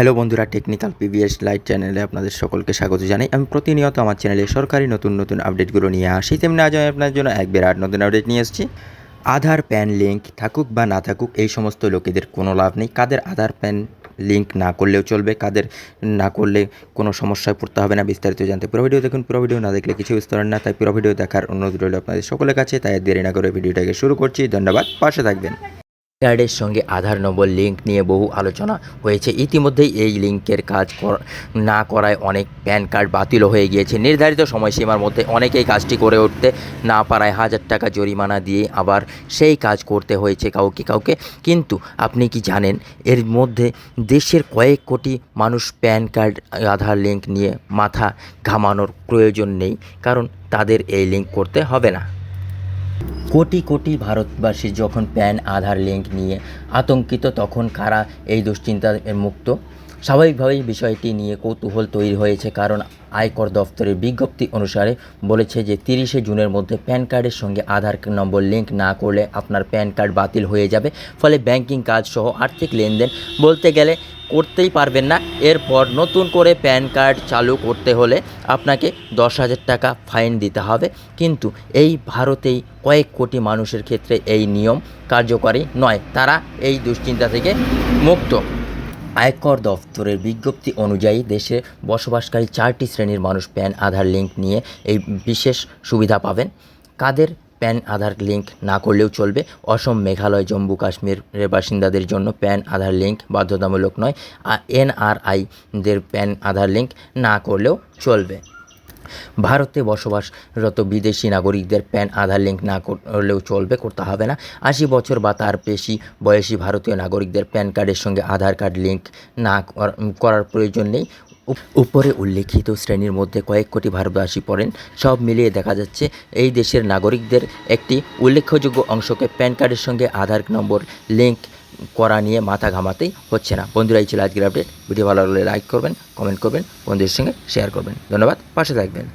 Hello বন্ধুরা, technical PVS light চ্যানেলে আপনাদের সকলকে স্বাগত জানাই। আমি প্রতিনিয়ত আমার চ্যানেলে সরকারি নতুন নতুন আপডেটগুলো নিয়ে আসি। তেমনি আজ আমি আপনার জন্য এক বিরাট নতুন আপডেট নিয়ে এসেছি। আধার প্যান লিঙ্ক থাকুক বা না থাকুক, এই সমস্ত লোকেদের কোনো লাভ নেই। কাদের আধার প্যান লিঙ্ক না করলেও চলবে, কাদের না করলে কোনো সমস্যায় পড়তে হবে না, বিস্তারিত জানতে পুরো ভিডিও দেখুন। পুরো ভিডিও না দেখলে কিছু বুঝতে পারেন না, তাই পুরো ভিডিও দেখার অনুরোধ রইল আপনাদের সকলের কাছে। তাই দেরি না করে ভিডিওটাকে শুরু করছি। ধন্যবাদ, পাশে থাকবেন। কার্ডের সঙ্গে আধার নম্বর লিঙ্ক নিয়ে বহু আলোচনা হয়েছে। ইতিমধ্যেই এই লিঙ্কের কাজ না করায় অনেক প্যান কার্ড বাতিল হয়ে গিয়েছে। নির্ধারিত সময়সীমার মধ্যে অনেকেই কাজটি করে উঠতে না পারায় হাজার টাকা জরিমানা দিয়ে আবার সেই কাজ করতে হয়েছে কাউকে কাউকে। কিন্তু আপনি কি জানেন, এর মধ্যে দেশের কয়েক কোটি মানুষ প্যান কার্ড, আধার লিঙ্ক নিয়ে মাথা ঘামানোর প্রয়োজন নেই, কারণ তাদের এই লিঙ্ক করতে হবে না। কোটি কোটি ভারতবাসী যখন প্যান আধার লিঙ্ক নিয়ে আতঙ্কিত তখন কারা এই দুশ্চিন্তা মুক্ত? স্বাভাবিকভাবেই বিষয়টি নিয়ে কৌতূহল তৈরি হয়েছে, কারণ আয়কর দফতরের বিজ্ঞপ্তি অনুসারে বলেছে যে তিরিশে জুনের মধ্যে প্যান কার্ডের সঙ্গে আধার নম্বর লিঙ্ক না করলে আপনার প্যান কার্ড বাতিল হয়ে যাবে। ফলে ব্যাংকিং কাজ সহ আর্থিক লেনদেন বলতে গেলে করতেই পারবেন না। এরপর নতুন করে প্যান কার্ড চালু করতে হলে আপনাকে দশ হাজার টাকা ফাইন দিতে হবে। কিন্তু এই ভারতেই কয়েক কোটি মানুষের ক্ষেত্রে এই নিয়ম কার্যকরী নয়। তারা এই দুশ্চিন্তা থেকে মুক্ত। আয়কর দফতরের বিজ্ঞপ্তি অনুযায়ী দেশে বসবাসকারী চারটি শ্রেণির মানুষ প্যান আধার লিঙ্ক নিয়ে এই বিশেষ সুবিধা পাবেন। কাদের প্যান আধার লিঙ্ক না করলেও চলবে? অসম, মেঘালয়, জম্মু কাশ্মীরের বাসিন্দাদের জন্য প্যান আধার লিঙ্ক বাধ্যতামূলক নয়। এনআরআইদের প্যান আধার লিঙ্ক না করলেও চলবে। ভারতে বসবাসরত বিদেশি নাগরিকদের প্যান, আধার লিঙ্ক না করলেও চলবে, করতে হবে না। আশি বছর বা তার বেশি বয়সী ভারতীয় নাগরিকদের প্যান কার্ডের সঙ্গে আধার কার্ড লিঙ্ক না কর- করার প্রয়োজন নেই। উপরে উল্লেখিত শ্রেণির মধ্যে কয়েক কোটি ভারতবাসী পড়েন, সব মিলিয়ে দেখা যাচ্ছে এই দেশের নাগরিকদের একটি উল্লেখযোগ্য অংশকে প্যান কার্ডের সঙ্গে আধার নম্বর, লিঙ্ক করা নিয়ে মাথা ঘামাতেই হচ্ছে না। বন্ধুরা, এই ছিল আজকের আপডেট ভিডিও ভালো লাগলে লাইক করবেন কমেন্ট করবেন, বন্ধুদের সঙ্গে শেয়ার করবেন। ধন্যবাদ, পাশে থাকবেন।